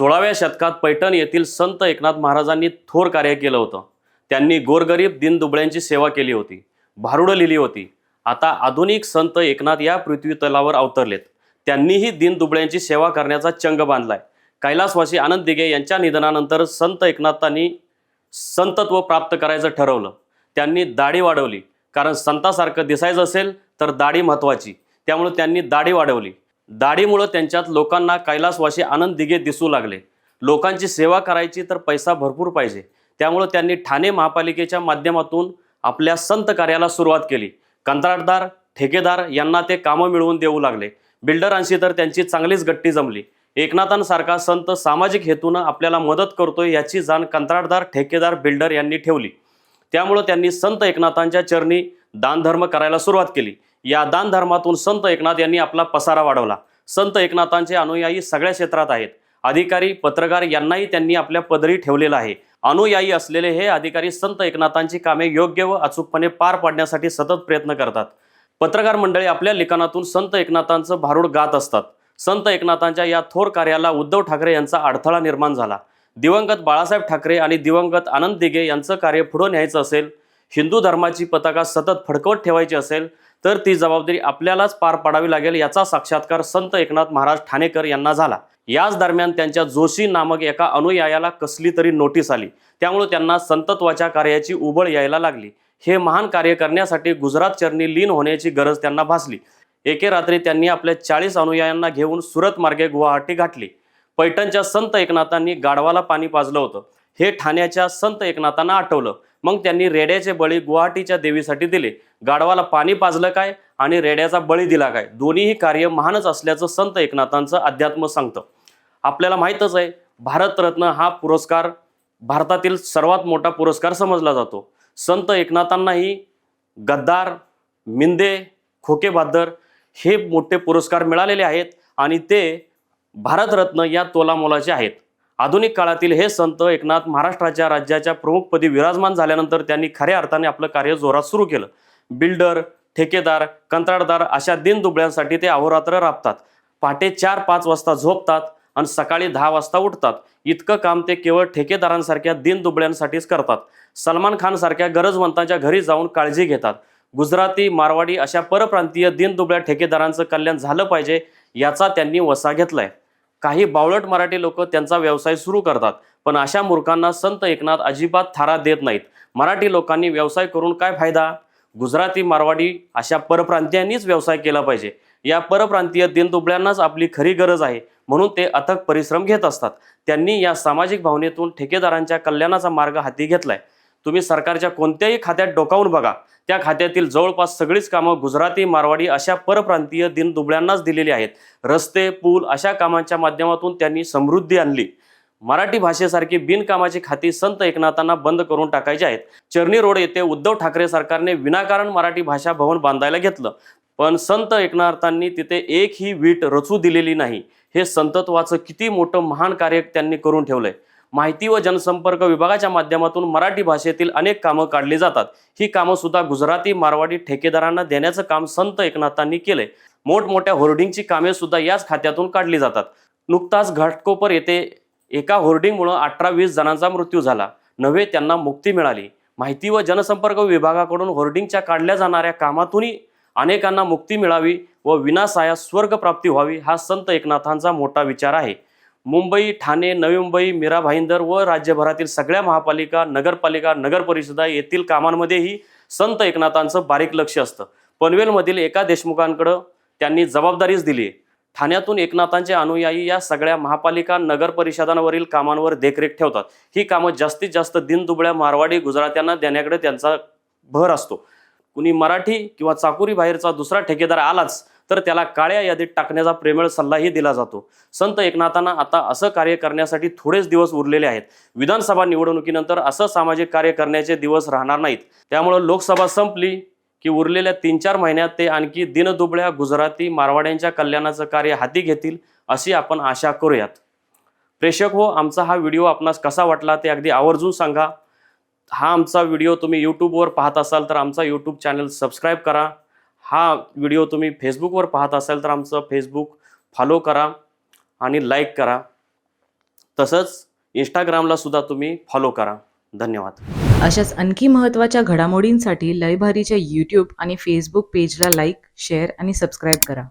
सोळाव्या शतकात पैठण येथील संत एकनाथ महाराजांनी थोर कार्य केलं होतं. त्यांनी गोरगरीब दिनदुबळ्यांची सेवा केली होती. भारुडं लिहिली होती. आता आधुनिक संत एकनाथ या पृथ्वी तलावर अवतरलेत. त्यांनीही दिनदुबळ्यांची सेवा करण्याचा चंग बांधलाय. कैलासवासी आनंद दिघे यांच्या निधनानंतर संत एकनाथांनी संतत्व प्राप्त करायचं ठरवलं. त्यांनी दाढी वाढवली. कारण संतासारखं दिसायचं असेल तर दाढी महत्त्वाची त्यामुळे त्यांनी दाढी वाढवली. दाढीमुळं त्यांच्यात लोकांना कैलासवासी आनंद दिघे दिसू लागले. लोकांची सेवा करायची तर पैसा भरपूर पाहिजे. त्यामुळं त्यांनी ठाणे महापालिकेच्या माध्यमातून आपल्या संत कार्याला सुरुवात केली. कंत्राटदार ठेकेदार यांना ते कामं मिळवून देऊ लागले. बिल्डरांशी तर त्यांची चांगलीच गट्टी जमली. एकनाथांसारखा संत सामाजिक हेतूनं आपल्याला मदत करतोय याची जाण कंत्राटदार ठेकेदार बिल्डर यांनी ठेवली. त्यामुळं त्यांनी संत एकनाथांच्या चरणी दानधर्म करायला सुरुवात केली. या दानधर्मातून संत एकनाथ यांनी आपला पसारा वाढवला. संत एकनाथांचे अनुयायी सगळ्या क्षेत्रात आहेत. अधिकारी पत्रकार यांनाही त्यांनी आपल्या पदरी ठेवलेलं आहे. अनुयायी असलेले हे अधिकारी संत एकनाथांची कामे योग्य व अचूकपणे पार पाडण्यासाठी सतत प्रयत्न करतात. पत्रकार मंडळी आपल्या लिखाणातून संत एकनाथांचं भारूड गात असतात. संत एकनाथांच्या या थोर कार्याला उद्धव ठाकरे यांचा अडथळा निर्माण झाला. दिवंगत बाळासाहेब ठाकरे आणि दिवंगत आनंद दिघे यांचं कार्य पुढं न्यायचं असेल हिंदू धर्माची पताका सतत फडकवत ठेवायची असेल तर ती जबाबदारी आपल्यालाच पार पाडावी लागेल याचा साक्षात्कार संत एकनाथ महाराज ठाणेकर यांना झाला. याच दरम्यान त्यांच्या जोशी नामक एका अनुयायाला कसली तरी नोटीस आली. त्यामुळे त्यांना संतत्वाच्या कार्याची उबळ यायला लागली. हे महान कार्य करण्यासाठी गुजरात चरणी लीन होण्याची गरज त्यांना भासली. एके रात्री त्यांनी आपल्या चाळीस अनुयायांना घेऊन सुरत मार्गे गुवाहाटी गाठली पैठणच्या संत एकनाथांनी गाढवाला पाणी पाजलं होतं. हे ठाण्याच्या संत एकनाथांना आठवलं. मग त्यांनी रेड्याचे बळी गुवाहाटीच्या देवीसाठी दिले. गाढवाला पाणी पाजलं काय आणि रेड्याचा बळी दिला काय? दोन्हीही कार्य महानच असल्याचं संत एकनाथांचं अध्यात्म सांगतं. आपल्याला माहीतच आहे भारतरत्न हा पुरस्कार भारतातील सर्वात मोठा पुरस्कार समजला जातो. संत एकनाथांनाही गद्दार मिंदे खोकेबादर हे मोठे पुरस्कार मिळालेले आहेत आणि ते भारतरत्न या तोलामोलाचे आहेत. आधुनिक काळातील हे संत एकनाथ महाराष्ट्राच्या राज्याच्या प्रमुखपदी विराजमान झाल्यानंतर त्यांनी खऱ्या अर्थाने आपलं कार्य जोरात सुरू केलं. बिल्डर ठेकेदार कंत्राटदार अशा दिनदुबळ्यांसाठी ते अहोरात्र राबतात. पहाटे चार पाच वाजता झोपतात आणि सकाळी दहा वाजता उठतात. इतकं काम ते केवळ ठेकेदारांसारख्या दिनदुबळ्यांसाठीच करतात. सलमान खानसारख्या गरजवंतांच्या घरी जाऊन काळजी घेतात. गुजराती मारवाडी अशा परप्रांतीय दिनदुबळ्या ठेकेदारांचं कल्याण झालं पाहिजे याचा त्यांनी वसा घेतलाय. काही बावळट मराठी लोक त्यांचा व्यवसाय सुरू करतात पण अशा मूर्खांना संत एकनाथ अजिबात थारा देत नाहीत. मराठी लोकांनी व्यवसाय करून काय फायदा? गुजराती मारवाडी अशा परप्रांतीयांनीच व्यवसाय केला पाहिजे. या परप्रांतीय दिनदुबळ्यांनाच आपली खरी गरज आहे म्हणून ते अथक परिश्रम घेत असतात. त्यांनी या सामाजिक भावनेतून ठेकेदारांच्या कल्याणाचा मार्ग हाती घेतलाय. तुम्ही सरकारच्या कोणत्याही खात्यात डोकावून बघा. त्या खात्यातील जवळपास सगळीच कामं गुजराती मारवाडी अशा परप्रांतीय दिनदुबळ्यांनाच दिलेली आहेत. रस्ते पूल अशा कामांच्या माध्यमातून त्यांनी समृद्धी आणली. मराठी भाषेसारखी बिनकामाची खाती संत एकनाथांना बंद करून टाकायची आहेत. चर्नी रोड येथे उद्धव ठाकरे सरकारने विनाकारण मराठी भाषा भवन बांधायला घेतलं. पण संत एकनाथांनी तिथे एक ही वीट रचू दिलेली नाही. हे संतत्वाचं किती मोठं महान कार्य त्यांनी करून ठेवलंय. माहिती व जनसंपर्क विभागाच्या माध्यमातून मराठी भाषेतील अनेक कामं काढली जातात. ही कामं सुद्धा गुजराती मारवाडी ठेकेदारांना देण्याचं काम संत एकनाथांनी केले मोठमोठ्या होर्डिंगची कामे सुद्धा याच खात्यातून काढली जातात. नुकताच घाटकोपर येथे एका होर्डिंगमुळं अठरा वीस जणांचा मृत्यू झाला. नव्हे त्यांना मुक्ती मिळाली. माहिती व जनसंपर्क विभागाकडून होर्डिंगच्या काढल्या जाणाऱ्या कामातूनही अनेकांना मुक्ती मिळावी व विनासाया स्वर्गप्राप्ती व्हावी हा संत एकनाथांचा मोठा विचार आहे. मुंबई ठाणे नवी मुंबई मीरा भाईंदर व राज्यभरातील सगळ्या महापालिका नगरपालिका नगरपरिषदा येथील कामांमध्येही संत एकनाथांचं बारीक लक्ष असतं. पनवेलमधील एका देशमुखांकडं त्यांनी जबाबदारीच दिली आहे. ठाण्यातून एकनाथांचे अनुयायी या सगळ्या महापालिका नगर परिषदांवरील कामांवर देखरेख ठेवतात. ही कामं जास्तीत जास्त दिनदुबळ्या मारवाडी गुजरात्यांना देण्याकडे त्यांचा भर असतो. कुणी मराठी किंवा चाकुरी बाहेरचा दुसरा ठेकेदार आलाच तर त्याला काळ्या यादीत टाकण्याचा प्रेमळ सल्लाही दिला जातो. संत एकनाथांना आता असं कार्य करण्यासाठी थोडेच दिवस उरलेले आहेत. विधानसभा निवडणुकीनंतर असं सामाजिक कार्य करण्याचे दिवस राहणार नाहीत. त्यामुळं लोकसभा संपली की उरलेल्या तीन चार महिन्यात ते आणखी दिनदुबळ्या गुजराती मारवाड्यांच्या कल्याणाचं कार्य हाती घेतील अशी आपण आशा करूयात. प्रेक्षक हो आमचा हा व्हिडिओ आपणास कसा वाटला ते अगदी आवर्जून सांगा. हा आमचा व्हिडिओ तुम्ही यूट्यूबवर पाहत असाल तर आमचा यूट्यूब चॅनल सबस्क्राईब करा. हा व्हिडिओ तुम्ही फेसबुकवर पाहत असाल तर आमचं फेसबुक फॉलो करा आणि लाईक करा. तसंच इंस्टाग्रामला सुद्धा तुम्ही फॉलो करा. धन्यवाद. अशाच आणखी महत्त्वाच्या घडामोडींसाठी लयभारीच्या यूट्यूब आणि फेसबुक पेजला लाईक शेअर आणि सबस्क्राईब करा.